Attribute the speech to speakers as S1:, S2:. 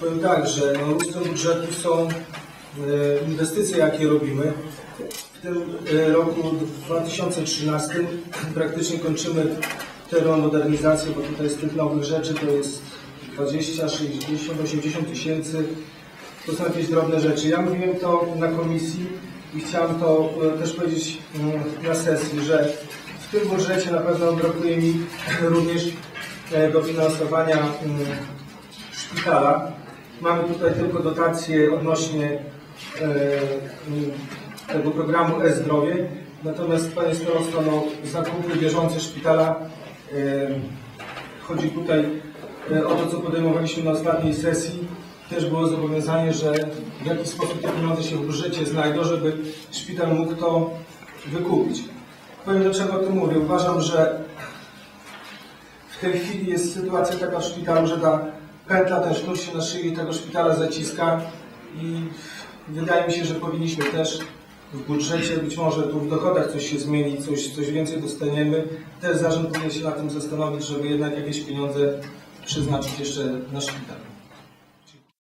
S1: Powiem tak, że no, ustrój budżetu są e, inwestycje, jakie robimy. W tym e, roku 2013 praktycznie kończymy termomodernizację, bo tutaj z tych nowych rzeczy to jest 20, 60, 80 tysięcy. To są jakieś drobne rzeczy. Ja mówiłem to na komisji i chciałem to e, też powiedzieć mm, na sesji, że w tym budżecie na pewno brakuje mi również dofinansowania mm, szpitala. Mamy tutaj tylko dotacje odnośnie e, tego programu e-zdrowie. Natomiast Panie Starosto, no, zakupy bieżące szpitala, e, chodzi tutaj e, o to, co podejmowaliśmy na ostatniej sesji. Też było zobowiązanie, że w jakiś sposób te pieniądze się w budżecie znajdą, żeby szpital mógł to wykupić. Powiem dlaczego o tym mówię. Uważam, że w tej chwili jest sytuacja taka w szpitalu, że ta pętla, ten sznur się na szyi tego szpitala zaciska i wydaje mi się, że powinniśmy też w budżecie, być może tu w dochodach coś się zmieni, coś, coś więcej dostaniemy. Też zarząd powinien się na tym zastanowić, żeby jednak jakieś pieniądze przeznaczyć jeszcze na szpital.